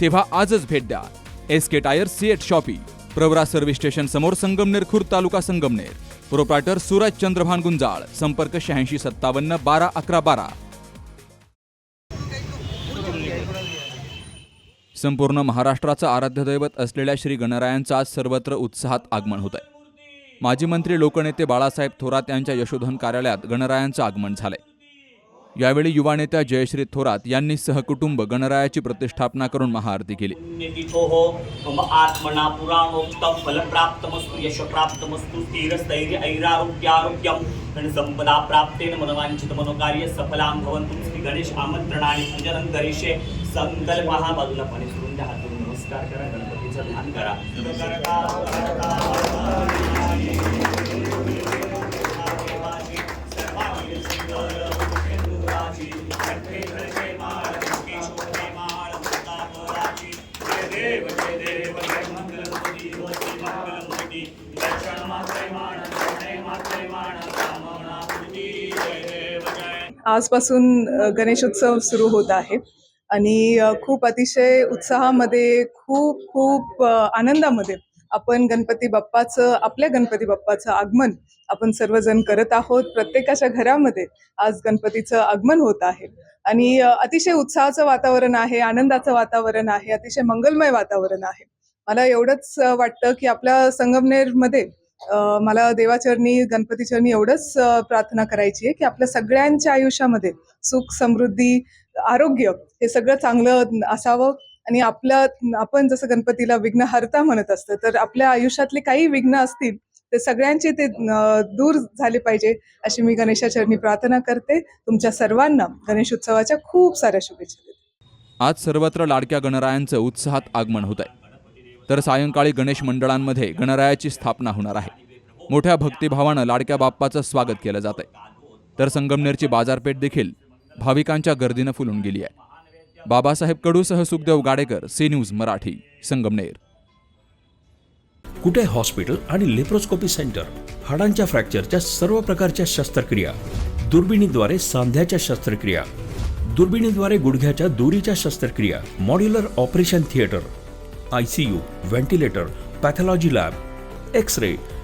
तेव्हा आजच भेट द्या. S K tyre CEAT shoppe Pravara service station समोर संगमनेर खुर्द तालुका संगमनेर. प्रोप्रायटर सूरज चंद्रभान गुंजाळ संपर्क शहाऐंशी सत्तावन्न बारा अकरा बारा. संपूर्ण महाराष्ट्राचं आराध्य दैवत असलेल्या श्री गणरायांचं आज सर्वत्र उत्साहात आगमन होत आहे माजी मंत्री लोकनेते बाळासाहेब थोरात यांच्या यशोधन कार्यालयात गणरायांचं आगमन झालंय. यावेळी युवा नेत्या जयश्री थोरात यांनी सहकुटुंब गणरायाची प्रतिष्ठापना करून महाआरती केली. पुण्यतिथोः मम आत्मना पुराणोक्तं फलप्राप्तमस्तु यशप्राप्तमस्तु ऐरारोग्यारोग्यं सफलां श्री गणेश आमंत्रणाने पूजनं करिष्ये। संकल्पः बाजूला पाणी सोडून द्या हातून नमस्कार करा गणपतीचं ध्यान करा। आजपासून गणेशोत्सव सुरू होत आहे. आणि खूप अतिशय उत्साहामध्ये खूप खूप आनंदामध्ये आपण गणपती बाप्पाचं आपल्या गणपती बाप्पाचं आगमन आपण सर्वजण करत आहोत. प्रत्येकाच्या घरामध्ये आज गणपतीचं आगमन होत आहे. आणि अतिशय उत्साहाचं वातावरण आहे आनंदाचं वातावरण आहे अतिशय मंगलमय वातावरण आहे. मला एवढंच वाटतं की आपल्या संगमनेरमध्ये मला देवाचरणी गणपतीचरणी एवढंच प्रार्थना करायची आहे की आपल्या सगळ्यांच्या आयुष्यामध्ये सुख समृद्धी आरोग्य हे सगळं चांगलं असावं आणि आपलं आपण जसं गणपतीला विघ्नहर्ता म्हणत असतं तर आपल्या आयुष्यातले काही विघ्न असतील ते सगळ्यांचे ते दूर झाले पाहिजे अशी मी गणेशाचरणी प्रार्थना करते. तुमच्या सर्वांना गणेशोत्सवाच्या खूप साऱ्या शुभेच्छा देते. आज सर्वत्र लाडक्या गणरायांचं उत्साहात आगमन होत आहे तर सायंकाळी गणेश मंडळांमध्ये गणरायाची स्थापना होणार आहे. मोठ्या भक्तिभावानं लाडक्या बाप्पाचं स्वागत केलं जात आहे तर संगमनेरची बाजारपेठ देखील भाविकांच्या गर्दीनं फुलून गेली आहे. Babasaheb कडूसह Sukhdev Gadekar C news Marathi Sangamner. Kute hospital आणि लेप्रोस्कोपी सेंटर? हाडांच्या फ्रॅक्चरच्या सर्व प्रकारच्या शस्त्रक्रिया. दुर्बिणीद्वारे सांध्याच्या शस्त्रक्रिया. दुर्बिणीद्वारे गुडघ्याच्या दुरीच्या शस्त्रक्रिया. Modular operation theatre. I C U ventilator pathology lab. X ray